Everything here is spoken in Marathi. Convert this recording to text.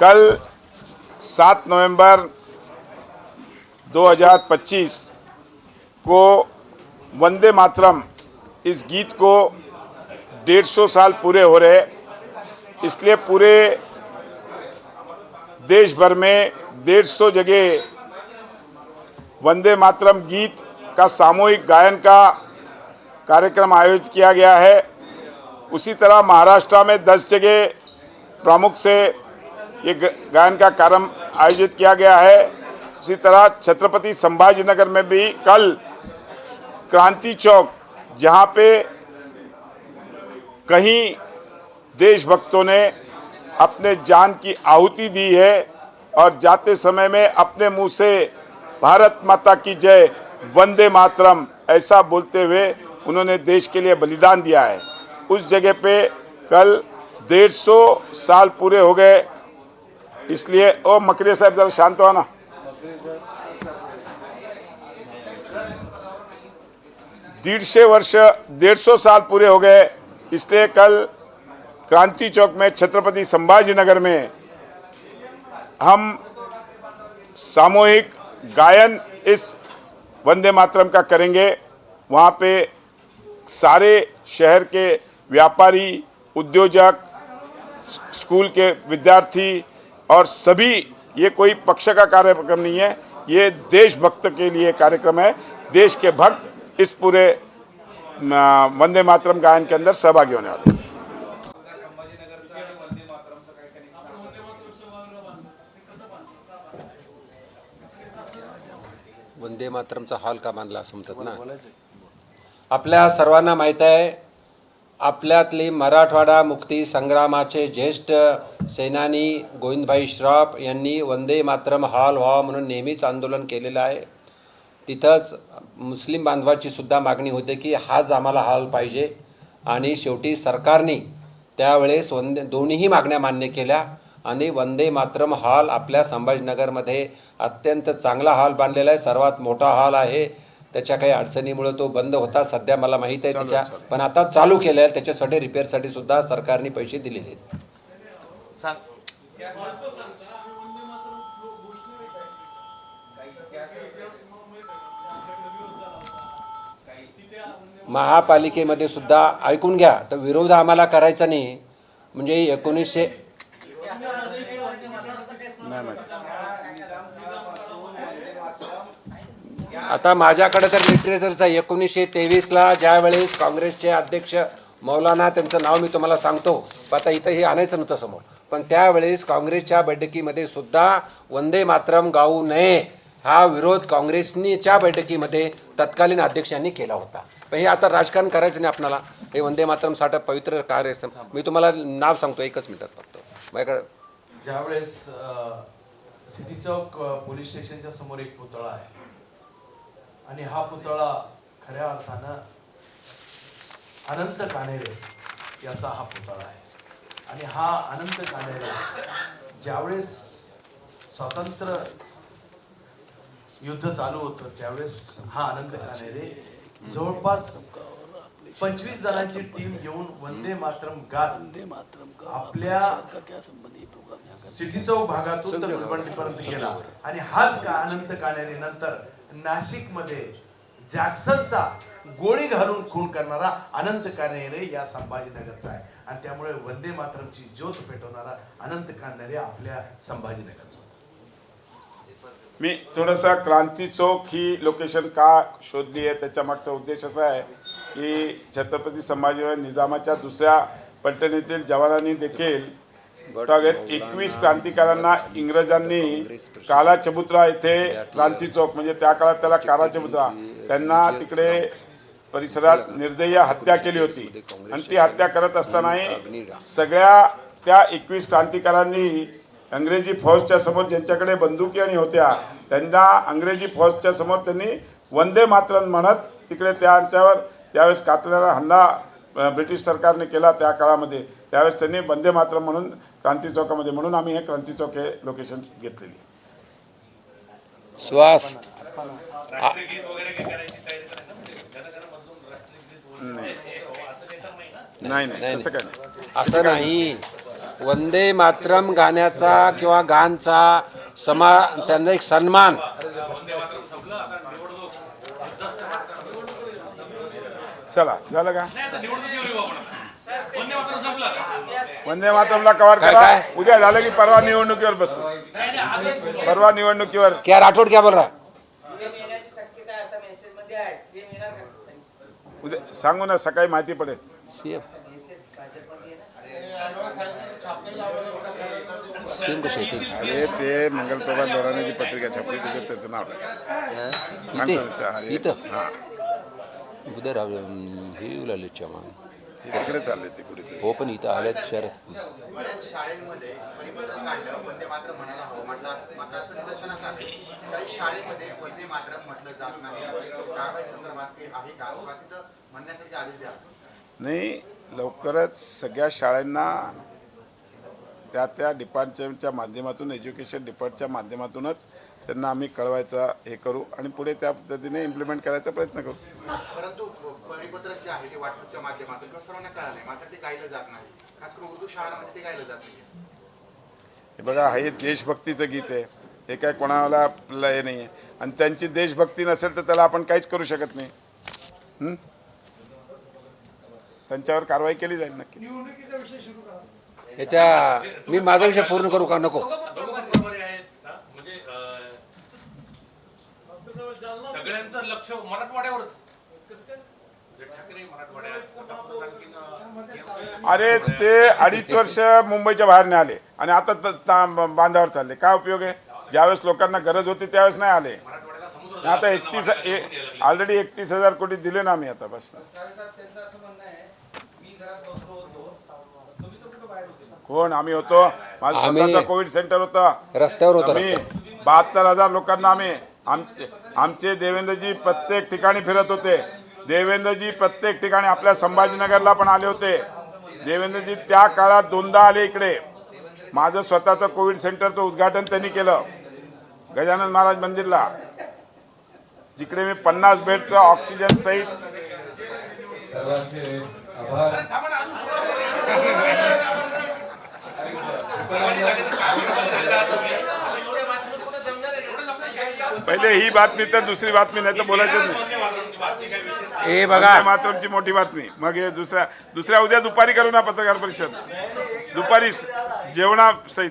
कल 7 नवंबर 2025 को वंदे मातरम इस गीत को 150 साल पूरे हो रहे इसलिए पूरे देश भर में 150 जगह वंदे मातरम गीत का सामूहिक गायन का कार्यक्रम आयोजित किया गया है। उसी तरह महाराष्ट्र में 10 जगह प्रमुख से ये गायन का कार्यक्रम आयोजित किया गया है। उसी तरह छत्रपति संभाजी नगर में भी कल क्रांति चौक, जहाँ पे कहीं देशभक्तों ने अपने जान की आहुति दी है और जाते समय में अपने मुँह से भारत माता की जय, वंदे मातरम ऐसा बोलते हुए उन्होंने देश के लिए बलिदान दिया है। उस जगह पे कल डेढ़ सौ साल पूरे हो गए इसलिए, ओ मकरिया साहब, जरा शांत हो ना। दीडशे वर्ष, डेढ़ सौ साल पूरे हो गए। इसलिए कल क्रांति चौक में छत्रपति संभाजी नगर में हम सामूहिक गायन इस वंदे मातरम का करेंगे। वहाँ पे सारे शहर के व्यापारी, उद्योजक, स्कूल के विद्यार्थी और सभी, ये कोई पक्ष का कार्यक्रम नहीं है, ये देशभक्त के लिए कार्यक्रम है। देश के भक्त इस पूरे वंदे मातरम गायन के अंदर सहभागी होने वाले हैं। वंदे मातरमचा हॉल का बांधला असं ना? आपल्या सर्वांना माहीत आहे आपल्यातली मराठवाडा मुक्ती संग्रामाचे ज्येष्ठ सेनानी गोविंदभाई श्रॉफ यांनी वंदे मातरम हॉल व्हावा म्हणून नेहमीच आंदोलन केलेलं आहे. तिथंच मुस्लिम बांधवाची सुद्धा मागणी होते की हाच आम्हाला हॉल पाहिजे आणि शेवटी सरकारने त्यावेळेस वंदे दोन्हीही मागण्या मान्य केल्या आणि वंदे मातरम हॉल आपल्या संभाजीनगरमध्ये अत्यंत चांगला हॉल बांधलेला आहे. सर्वात मोठा हॉल आहे त्याच्या काही अडचणीमुळे तो बंद होता सध्या मला माहीत आहे त्याच्या पण आता चालू केलं आहे त्याच्यासाठी रिपेअरसाठी सुद्धा सरकारने पैसे दिलेले आहेत. महापालिकेमध्ये सुद्धा ऐकून घ्या तर विरोध आम्हाला करायचा नाही. म्हणजे एकोणीसशे नाही माहिती आता माझ्याकडे तर लिटरेचरचं एकोणीसशे तेवीसला ज्यावेळेस काँग्रेसचे अध्यक्ष मौलाना त्यांचं नाव मी तुम्हाला सांगतो पण आता इथं हे आणायचं नव्हतं समोर. पण त्यावेळेस काँग्रेसच्या बैठकीमध्ये सुद्धा वंदे मातरम गाऊ नये हा विरोध काँग्रेसनीच्या बैठकीमध्ये तत्कालीन अध्यक्षांनी केला होता. पण हे आता राजकारण करायचं नाही आपल्याला हे वंदे मातरम मातरमसाठी पवित्र कार्य मी तुम्हाला नाव सांगतो एकच मिनिटात फक्त. माझ्याकडे ज्यावेळेस सिटी चौक पोलीस स्टेशनच्या समोर एक पुतळा आहे. आणि हा पुतळा खऱ्या अर्थानं अनंत कानेरे याचा हा पुतळा आहे. आणि हा अनंत कानेरे ज्यावेळेस स्वातंत्र्य युद्ध चालू होतं त्यावेळेस हा अनंत कानेरे जवळपास पंचवीस जणांची टीम घेऊन वंदे मातरम गात आपल्या सिटी चौक भागातून तर गुलबर्गीपर्यंत गेला. आणि हाच का अनंत कानेरी नंतर नाशिकमध्ये जॅक्सनचा गोळी घालून खून करणारा अनंत कानेरे या संभाजीनगरचा आहे. आणि त्यामुळे वंदे मातरमची ज्योत पेटवणारा अनंत कानेरे आपल्या संभाजीनगरचा होता. मी थोडंसं क्रांती चौक ही लोकेशन का शोधली आहे? त्याच्या मागचा उद्देश असा आहे की छत्रपती संभाजीराव निजामाच्या दुसऱ्या पलटणीतील जवानांनी देखील ताब्यात एकवीस क्रांतिकारांना इंग्रजांनी काला चबुत्रा येथे क्रांती चौक म्हणजे त्या काळात त्याला काला चबुत्रा. त्यांना तिकडे परिसरात निर्दयी हत्या केली होती. आणि ती हत्या करत असतानाही सगळ्या त्या एकवीस क्रांतिकारांनी अंग्रेजी फौजच्या समोर ज्यांच्याकडे बंदुकी आणि होत्या त्यांना अंग्रेजी फौजच्या समोर त्यांनी वंदे मातरम म्हणत तिकडे त्यांच्यावर त्यावेळेस कातणारा हल्ला ब्रिटिश सरकारने केला त्या काळामध्ये. त्यावेळेस त्यांनी वंदे मातरम म्हणून क्रांती चौकामध्ये म्हणून आम्ही हे क्रांती चौक हे लोकेशन घेतलेली. श्वास नाही नाही. तसं काय नाही. असं नाही. वंदे मातरम गाण्याचा किंवा गानचा समा त्यांचा एक सन्मान. चला झालं का? वंदे मातरमला कव्हर काय- करा. काय? उद्या झालं की परवा निवडणुकीवर बसू. परवा निवडणुकीवर. क्या राठोड क्या बोल रहा? सीएम येण्याची शक्यता आहे असं मेसेजमध्ये आहे सीएम येणार का उद्या सांगू ना सकाळी माहिती पडेल. सीएम. मेसेज भाजपमध्ये येणार सीएम कसे येतील अरे ते मंगलप्रभात लोढाने जी पत्रिका छापली त्याच्यात त्याचं नाव टाका सांगतो ना, चा- अरे, इथं? हा उद्या राव हे येऊ लागले चव्हाण. तिकडे चालले ते कुठेतरी. हो पण इथं आल्यात शहरात बऱ्याच शाळेमध्ये परिपत्रक काढलं वंदे मातरम म्हणायला हवं. म्हटलं असं- मात्र असं निदर्शनास आले काही शाळेमध्ये वंदे मातरम म्हटलं जात नाही. कारवाई संदर्भात काही आहे का? किंवा तिथं म्हणण्यासाठी आदेश द्या. नाही लवकरच सगळ्या शाळांना त्या त्या डिपार्टमेंटच्या माध्यमातून एज्युकेशन डिपार्टच्या माध्यमातूनच त्यांना आम्ही कळवायचा हे करू आणि पुढे त्या पद्धतीने इम्प्लिमेंट करायचा प्रयत्न करू. परंतु परिपत्रक जे आहे ते व्हॉट्सअपच्या माध्यमातून किंवा सर्वांना कळालं मात्र ते गायलं जात नाही. खास करून उर्दू शाळांमध्ये ते गायलं जात नाही हे बघा हे देशभक्तीचं गीत आहे. हे काय कोणाला आपलं हे नाही आहे आणि त्यांची देशभक्ती नसेल तर त्याला आपण काहीच करू शकत नाही. हं? त्यांच्यावर कारवाई केली जाईल नक्कीच. याच्या मी माझा विषय पूर्ण करू का? नको. दोघं पण बरोबर आहेत हा? म्हणजे अं, सगळ्यांचं लक्ष मराठवाड्यावरच. अरे ते अडीच वर्ष मुंबईच्या बाहेर नाही आले आणि आता बांधावर चालले. काय उपयोग आहे? ज्यावेळेस लोकांना गरज होती त्यावेळेस नाही आले. मराठवाड्याला समुद्र आणि आता एकतीस ऑलरेडी एकतीस हजार कोटी दिले ना आम्ही आता बस. कोण? आम्ही होतो. माझं कोविड सेंटर होतं. रस्त्यावर होतो आम्ही बहात्तर हजार लोकांना आम्ही आमचे देवेंद्रजी प्रत्येक ठिकाणी फिरत होते. देवेंद्रजी प्रत्येक ठिकाणी आपल्या संभाजीनगरला पण आले होते. देवेंद्रजी त्या काळात दोनदा आले इकडे. माझं स्वतःचं कोविड सेंटरचं उद्घाटन त्यांनी केलं. गजानन महाराज मंदिरला. जिकडे मी पन्नास बेडचं ऑक्सिजन सहित पहिले ही बातमी तर दुसरी बातमी नाही तर बोलायचंच नाही. हे बघा. मातरमची मोठी बातमी. मग हे दुसऱ्या दुसऱ्या उद्या दुपारी करू ना पत्रकार परिषद. दुपारी जेवणा सहित